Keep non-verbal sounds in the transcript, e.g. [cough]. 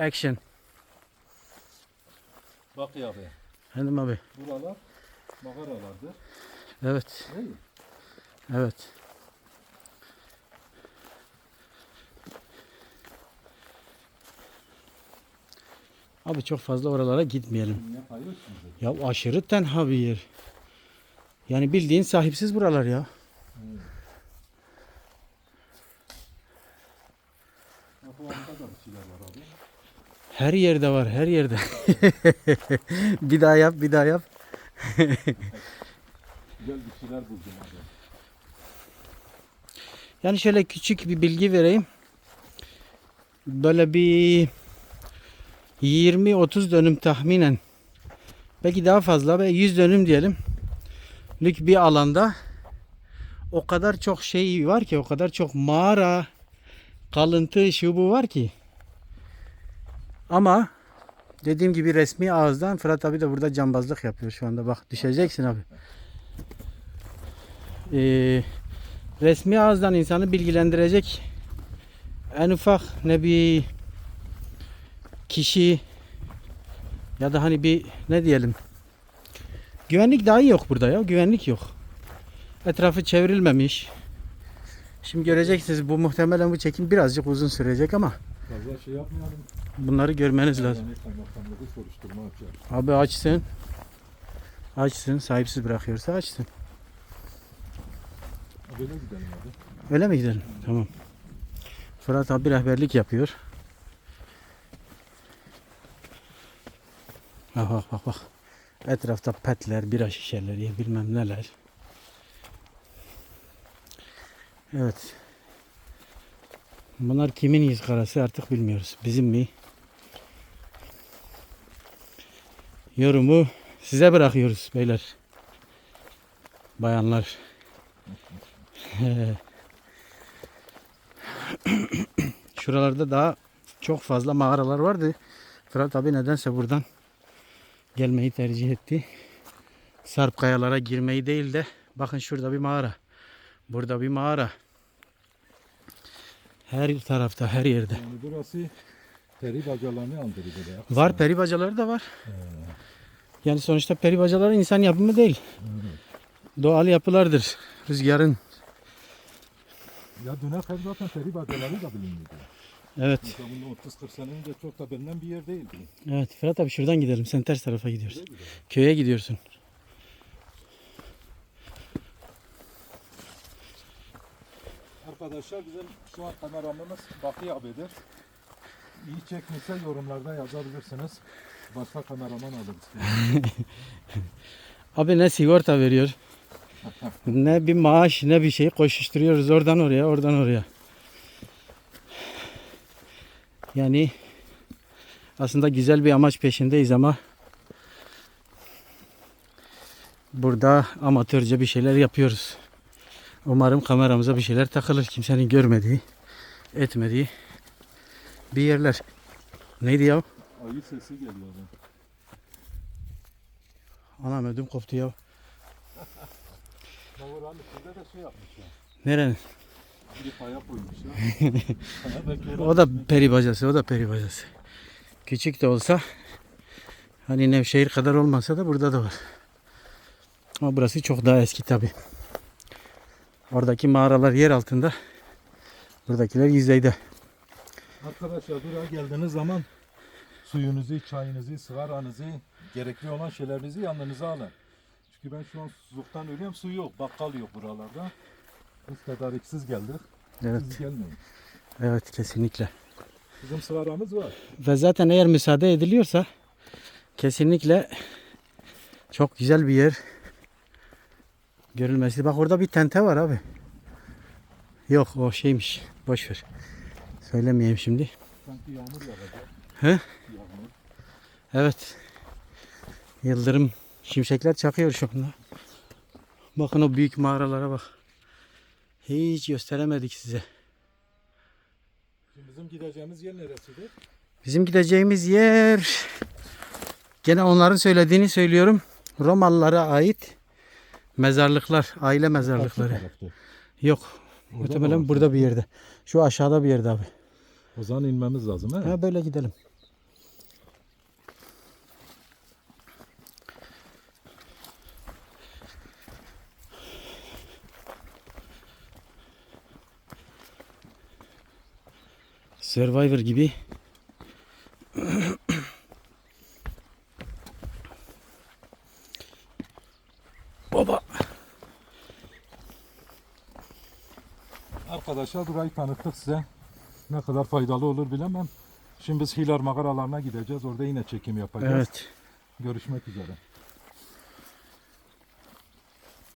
Action. Bak ya abi. Efendim abi. Buralar mağaralardır. Evet. Değil mi? Evet. Abi çok fazla oralara gitmeyelim. Ya aşırı tenha bir yer. Yani bildiğin sahipsiz buralar ya. Bak Her yerde var, her yerde. [laughs] bir daha yap, bir daha yap. Güzel bir şeyler buldum abi. Yani şöyle küçük bir bilgi vereyim. Böyle bir 20-30 dönüm tahminen belki daha fazla ve 100 dönüm diyelim. Lük bir alanda o kadar çok şey var ki o kadar çok mağara kalıntı şu bu var ki ama dediğim gibi resmi ağızdan Fırat abi de burada cambazlık yapıyor şu anda. Bak düşeceksin abi. Eee resmi ağızdan insanı bilgilendirecek en ufak ne bir kişi ya da hani bir ne diyelim? Güvenlik dahi yok burada ya güvenlik yok. Etrafı çevrilmemiş. Şimdi göreceksiniz bu muhtemelen bu çekim birazcık uzun sürecek ama Fazla şey yapmayalım. bunları görmeniz lazım Yani kaymakamlığı soruşturma yapacağız. abi açsın açsın sahipsiz bırakıyorsa açsın Böyle gidelim abi. Öyle mi gidelim? Tamam. Fırat abi rehberlik yapıyor. Bak bak bak bak. Etrafta petler, bira şişeleri, bilmem neler. Evet. Bunlar kimin yüz karası artık bilmiyoruz. Bizim mi? Yorumu size bırakıyoruz beyler. Bayanlar. [laughs] Şuralarda daha çok fazla mağaralar vardı. Fırat abi nedense buradan gelmeyi tercih etti. Sarp kayalara girmeyi değil de bakın şurada bir mağara. Burada bir mağara. Her tarafta, her yerde. Yani burası peri bacalarını andırıyor böyle. Var peri bacaları da var. Yani sonuçta peri bacaları insan yapımı değil. Doğal yapılardır. Rüzgarın. Ya döner kadar zaten peri bacaları da bilinmiyordu. Evet. Bunun 30-40 sene önce çok da bilinen bir yer değildi. Evet Fırat abi şuradan gidelim. Sen ters tarafa gidiyorsun. Köye gidiyorsun. Arkadaşlar bizim şu an kameramız Baki abidir. İyi çekmişse yorumlarda yazabilirsiniz. Başka kameraman alırız. [laughs] Abi ne sigorta veriyor. [laughs] ne bir maaş ne bir şey koşuşturuyoruz oradan oraya oradan oraya. Yani aslında güzel bir amaç peşindeyiz ama burada amatörce bir şeyler yapıyoruz. Umarım kameramıza bir şeyler takılır. Kimsenin görmediği, etmediği bir yerler. Neydi ya? Ayı sesi geliyor. Anam ödüm koptu ya. Navuranın üstünde de şey yapmış ya. Nerenin? Bir kaya koymuş ya. [laughs] O da peri bacası, o da peri bacası. Küçük de olsa hani Nevşehir kadar olmasa da burada da var. Ama burası çok daha eski tabi. Oradaki mağaralar yer altında. Buradakiler yüzeyde. Arkadaşlar buraya geldiğiniz zaman suyunuzu, çayınızı, sigaranızı, gerekli olan şeylerinizi yanınıza alın. Çünkü ben şu an susuzluktan ölüyorum. Su yok, bakkal yok buralarda. Biz tedariksiz geldik. Evet, Siz gelmeyin. evet kesinlikle. Bizim sigaramız var. Ve zaten eğer müsaade ediliyorsa kesinlikle çok güzel bir yer görülmesi. Bak orada bir tente var abi. Yok o şeymiş. Boş ver. Söylemeyeyim şimdi. Sanki yağmur yağacak. He? Yağmur. Evet. Yıldırım şimşekler çakıyor şu anda. Bakın o büyük mağaralara bak. Hiç gösteremedik size. Şimdi bizim gideceğimiz yer neresidir? Bizim gideceğimiz yer gene onların söylediğini söylüyorum. Romalılara ait Mezarlıklar, aile mezarlıkları. Yok. Muhtemelen burada bir yerde. Şu aşağıda bir yerde abi. O zaman inmemiz lazım he? Ha, böyle gidelim. Survivor gibi Arkadaşlar burayı tanıttık size. Ne kadar faydalı olur bilemem. Şimdi biz Hilar mağaralarına gideceğiz. Orada yine çekim yapacağız. Evet. Görüşmek üzere.